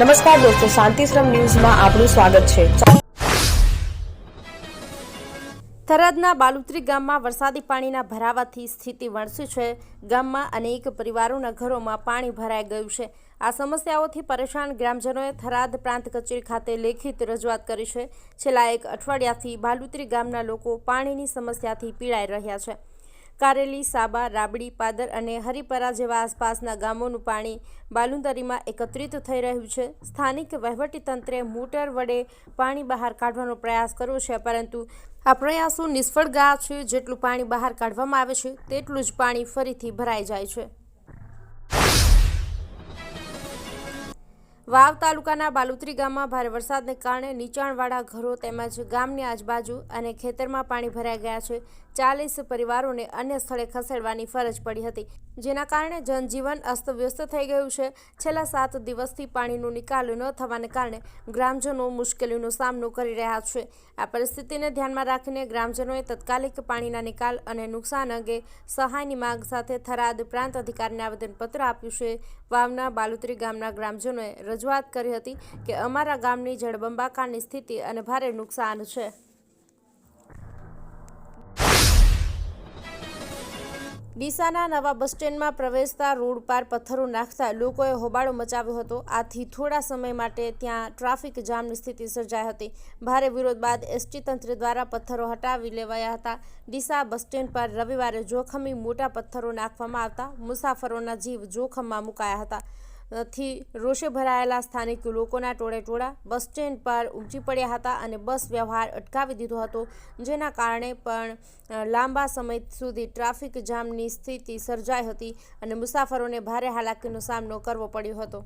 નમસ્કાર દોસ્તો, શાંતિશ્રમ ન્યૂઝમાં આપનું સ્વાગત છે. થરાદના બાલુત્રી ગામમાં વરસાદી પાણીના ભરાવાથી સ્થિતિ વણસી છે. ગામમાં અનેક પરિવારોના ઘરોમાં પાણી ભરાઈ ગયું છે. આ સમસ્યાઓથી પરેશાન ગ્રામજનોએ થરાદ પ્રાંત કચેરી ખાતે લેખિત રજૂઆત કરી છે. છેલ્લા એક અઠવાડિયાથી બાલુત્રી ગામના લોકો પાણીની સમસ્યાથી પીડાઈ રહ્યા છે. કારેલી, સાબા, રાબડી, પાદર અને હરિપરા જેવા આસપાસના ગામોનું પાણી બાલુંદરીમાં એકત્રિત થઈ રહ્યું છે. સ્થાનિક વહીવટીતંત્રે મોટર વડે પાણી બહાર કાઢવાનો પ્રયાસ કર્યો છે, પરંતુ આ પ્રયાસો નિષ્ફળ ગયા છે. જેટલું પાણી બહાર કાઢવામાં આવે છે, તેટલું જ પાણી ફરીથી ભરાઈ જાય છે. વાવ તાલુકાના બાલુત્રી ગામમાં ભારે વરસાદને કારણે નીચાણવાળા ઘરો તેમજ ગામની આજુબાજુ અને ખેતરમાં પાણી ભરાઈ ગયા છે. ચાલીસ પરિવારોને અન્ય સ્થળે ખસેડવાની ફરજ પડી હતી. જેના કારણે જનજીવન અસ્તવ્યસ્ત થઈ ગયું છે. છેલ્લા સાત દિવસથી પાણીનો નિકાલ ન થવાને કારણે ગ્રામજનો મુશ્કેલીનો સામનો કરી રહ્યા છે. આ પરિસ્થિતિને ધ્યાનમાં રાખીને ગ્રામજનોએ તત્કાલિક પાણીના નિકાલ અને નુકસાન અંગે સહાયની માંગ સાથે થરાદ પ્રાંત અધિકારીને આવેદનપત્ર આપ્યું છે. વાવના બાલુત્રી ગામના ગ્રામજનોએ રજૂઆત કરી હતી કે અમારા ગામની જળબંબાકારની સ્થિતિ અને ભારે નુકસાન છે. ડીસાના નવા બસ સ્ટેન્ડમાં પ્રવેશતા રોડ પાર પથ્થરો નાખતા લોકોએ હોબાળો મચાવ્યો હતો. આથી થોડા સમય માટે ત્યાં ટ્રાફિક જામની સ્થિતિ સર્જાઈ હતી. ભારે વિરોધ બાદ એસટી તંત્ર દ્વારા પથ્થરો હટાવી લેવાયા હતા. ડીસા બસ સ્ટેન્ડ પર રવિવારે જોખમી મોટા પથ્થરો નાખવામાં આવતા મુસાફરોના જીવ જોખમમાં મુકાયા હતા. થી રોષે ભરાયેલા સ્થાનિક લોકોના ટોળે ટોળા બસ સ્ટેન્ડ પર ઉમટી પડ્યા હતા અને બસ વ્યવહાર અટકાવી દીધો હતો, જેના કારણે પણ લાંબા સમય સુધી ટ્રાફિક જામની સ્થિતિ સર્જાઈ હતી અને મુસાફરોને ભારે હાલાકીનો સામનો કરવો પડ્યો હતો.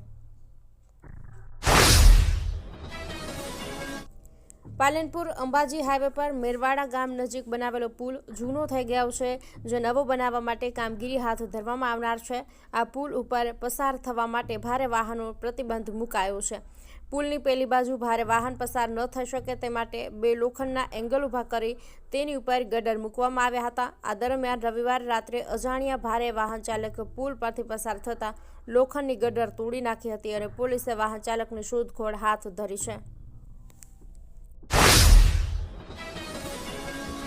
પાલનપુર અંબાજી હાઈવે પર મેરવાડા ગામ નજીક બનાવેલો પુલ જૂનો થઈ ગયો છે, જે નવો બનાવવા માટે કામગીરી હાથ ધરવામાં આવનાર છે. આ પુલ ઉપર પસાર થવા માટે ભારે વાહનો પ્રતિબંધ મુકાયો છે. પુલની પેલી બાજુ ભારે વાહન પસાર ન થઈ શકે તે માટે બે લોખંડના એંગલ ઊભા કરી તેની ઉપર ગડર મૂકવામાં આવ્યા હતા. આ દરમિયાન રવિવારે રાત્રે અજાણ્યા ભારે વાહન ચાલક પુલ પરથી પસાર થતાં લોખંડની ગડર તોડી નાખી હતી અને પોલીસે વાહન ચાલકની શોધખોળ હાથ ધરી છે.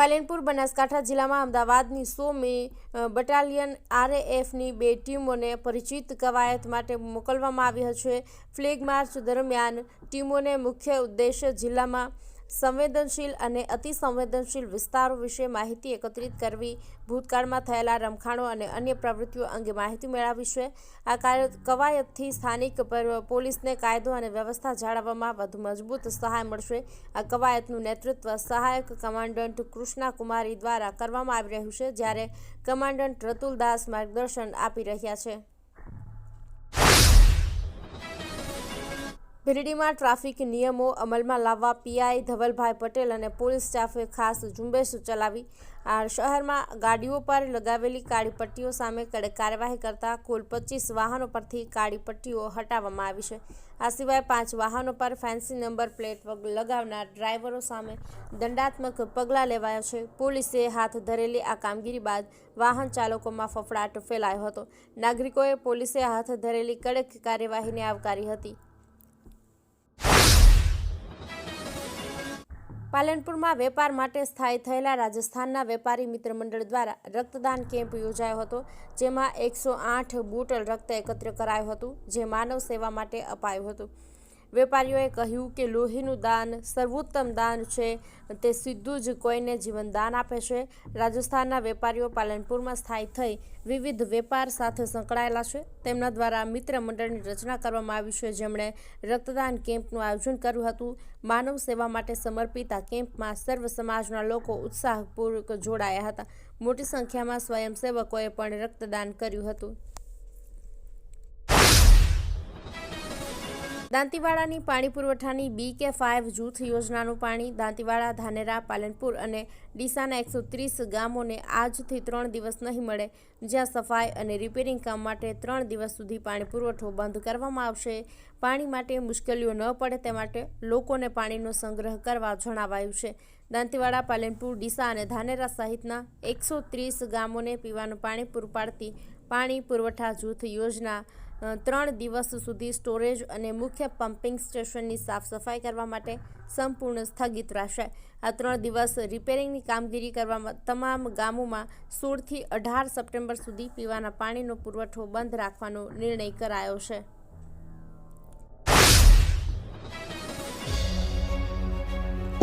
Palanpur, Banaskantha જિલ્લામાં અમદાવાદની સો મે બટાલિયન આરએએફની બે ટીમોને પરિચિત કવાયત માટે મોકલવામાં આવી છે ફ્લેગ માર્ચ દરમિયાન ટીમોને મુખ્ય ઉદ્દેશ્ય જિલ્લામાં સંવેદનશીલ અને અતિ સંવેદનશીલ વિસ્તારો વિશે માહિતી એકત્રિત કરવી, ભૂતકાળમાં થયેલા રમખાણો અને અન્ય પ્રવૃત્તિઓ અંગે માહિતી મેળવવી છે. આ કવાયતથી સ્થાનિક પોલીસને કાયદો અને વ્યવસ્થા જાળવવામાં વધુ મજબૂત સહાય મળશે. આ કવાયતનું નેતૃત્વ સહાયક કમાન્ડન્ટ કૃષ્ણા કુમારી દ્વારા કરવામાં આવી રહ્યું છે, જ્યારે કમાન્ડન્ટ રતુલ દાસ માર્ગદર્શન આપી રહ્યા છે. ભીલડીમાં ટ્રાફિક નિયમો અમલમાં લાવવા પીઆઈ ધવલભાઈ પટેલ અને પોલીસ સ્ટાફે ખાસ ઝુંબેશ ચલાવી. આ શહેરમાં ગાડીઓ પર લગાવેલી કાળી પટ્ટીઓ સામે કડક કાર્યવાહી કરતા કુલ પચીસ વાહનો પરથી કાળી પટ્ટીઓ હટાવવામાં આવી છે. આ સિવાય પાંચ વાહનો પર ફેન્સી નંબર પ્લેટ લગાવનાર ડ્રાઈવરો સામે દંડાત્મક પગલાં લેવાયા છે. પોલીસે હાથ ધરેલી આ કામગીરી બાદ વાહન ચાલકોમાં ફફડાટ ફેલાયો હતો. નાગરિકોએ પોલીસે હાથ ધરેલી કડક કાર્યવાહીને આવકારી હતી. પાલનપુરમાં વેપાર માટે સ્થાયી થયેલા રાજસ્થાનના વેપારી મિત્ર મંડળ દ્વારા રક્તદાન કેમ્પ યોજાયો હતો, જેમાં એકસો આઠ બોટલ રક્ત એકત્ર કરાયું હતું, જે માનવ સેવા માટે અપાયું હતું. વેપારીઓએ કહ્યું કે લોહીનું દાન સર્વોત્તમ દાન છે. તે સીધું જ કોઈને જીવન દાન આપે છે. રાજસ્થાનના વેપારીઓ પાલનપુરમાં સ્થાયી થઈ વિવિધ વેપાર સાથે સંકળાયેલા છે. તેમના દ્વારા મિત્ર મંડળની રચના કરવામાં આવી છે. જેમણે રક્તદાન કેમ્પનું આયોજન કર્યું હતું. માનવ સેવા માટે સમર્પિત આ કેમ્પમાં સર્વ સમાજના લોકો ઉત્સાહપૂર્વક જોડાયા હતા. મોટી સંખ્યામાં સ્વયંસેવકોએ પણ રક્તદાન કર્યું હતું. દાંતીવાડાની પાણી પુરવઠાની બી કે ફાઇવ જૂથ યોજનાનું પાણી દાંતીવાડા, ધાનેરા, પાલનપુર અને ડીસાના એકસો ત્રીસ ગામોને આજથી ત્રણ દિવસ નહીં મળે, જ્યાં સફાઈ અને રિપેરિંગ કામ માટે ત્રણ દિવસ સુધી પાણી પુરવઠો બંધ કરવામાં આવશે. પાણી માટે મુશ્કેલીઓ ન પડે તે માટે લોકોને પાણીનો સંગ્રહ કરવા જણાવાયું છે. દાંતીવાડા, પાલનપુર, ડીસા અને ધાનેરા સહિતના એકસો ત્રીસ ગામોને પીવાનું પાણી પૂરું પાડતી પાણી પુરવઠા જૂથ યોજના ત્રણ દિવસ સુધી સ્ટોરેજ અને મુખ્ય પમ્પિંગ સ્ટેશનની સાફ સફાઈ કરવા માટે સંપૂર્ણ સ્થગિત રહેશે. આ ત્રણ દિવસ રિપેરિંગની કામગીરી કરવામાં તમામ ગામોમાં સોળથી અઢાર સપ્ટેમ્બર સુધી પીવાના પાણીનો પુરવઠો બંધ રાખવાનો નિર્ણય કરાયો છે.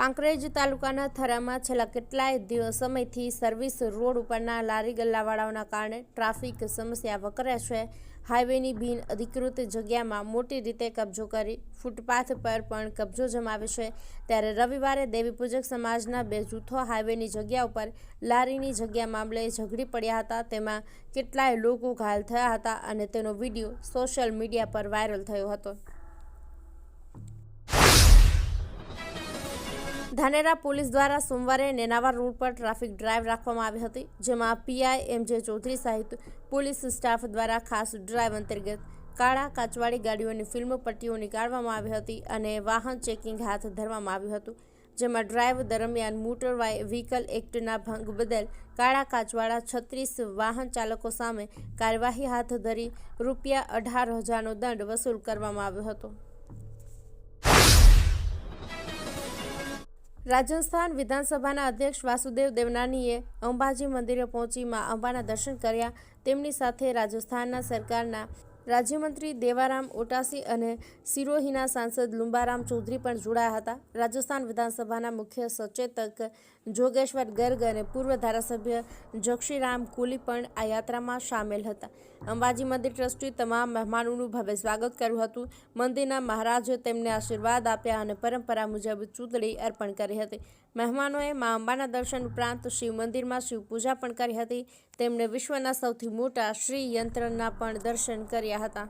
કાંકરેજ તાલુકાના થરામાં છેલ્લા કેટલાય દિવસ સમયથી સર્વિસ રોડ ઉપરના લારી ગલ્લાવાળાઓના કારણે ટ્રાફિક સમસ્યા વકરે છે. હાઈવેની બિન અધિકૃત જગ્યામાં મોટી રીતે કબજો કરી ફૂટપાથ પર પણ કબજો જમાવે છે. ત્યારે રવિવારે દેવીપૂજક સમાજના બે જૂથો હાઈવેની જગ્યા ઉપર લારીની જગ્યા મામલે ઝઘડી પડ્યા હતા. તેમાં કેટલાય લોકો ઘાયલ થયા હતા અને તેનો વીડિયો સોશિયલ મીડિયા પર વાયરલ થયો હતો. ધાનેરા પોલીસ દ્વારા સોમવારે નેનાવા રોડ પર ટ્રાફિક ડ્રાઈવ રાખવામાં આવી હતી, જેમાં પીઆઈ એમ જે ચૌધરી સહિત પોલીસ સ્ટાફ દ્વારા ખાસ ડ્રાઈવ અંતર્ગત કાળા કાચવાળી ગાડીઓની ફિલ્મ પટ્ટીઓ નીકાળવામાં આવી હતી અને વાહન ચેકિંગ હાથ ધરવામાં આવ્યું હતું, જેમાં ડ્રાઈવ દરમિયાન મોટર વ્હીકલ એક્ટના ભંગ બદલ કાળા કાચવાળા છત્રીસ વાહન ચાલકો સામે કાર્યવાહી હાથ ધરી રૂપિયા અઢાર હજારનો દંડ વસૂલ કરવામાં આવ્યો હતો. રાજસ્થાન વિધાનસભાના અધ્યક્ષ વાસુદેવ દેવનાનીએ અંબાજી મંદિરે પહોંચી મા અંબાના દર્શન કર્યા. તેમની સાથે રાજસ્થાનના સરકારના રાજ્યમંત્રી દેવારામ ઓટાસી અને સિરોહીના સાંસદ લુંબારામ ચૌધરી પણ જોડાયા હતા. રાજસ્થાન વિધાનસભાના મુખ્ય સચેતક જોગેશ્વર ગર્ગ અને પૂર્વ ધારાસભ્ય જક્ષીરામ કુલી પણ આ યાત્રામાં સામેલ હતા. અંબાજી મંદિર ટ્રસ્ટી તમામ મહેમાનોનું ભવ્ય સ્વાગત કર્યું હતું. મંદિરના મહારાજે તેમને આશીર્વાદ આપ્યા અને પરંપરા મુજબ ચૂંટણી અર્પણ કરી હતી. મહેમાનોએ મા અંબાના દર્શન ઉપરાંત શિવ મંદિરમાં શિવ પૂજા પણ કરી હતી. તેમણે વિશ્વના સૌથી મોટા શ્રી યંત્રના પણ દર્શન કર્યા હતા.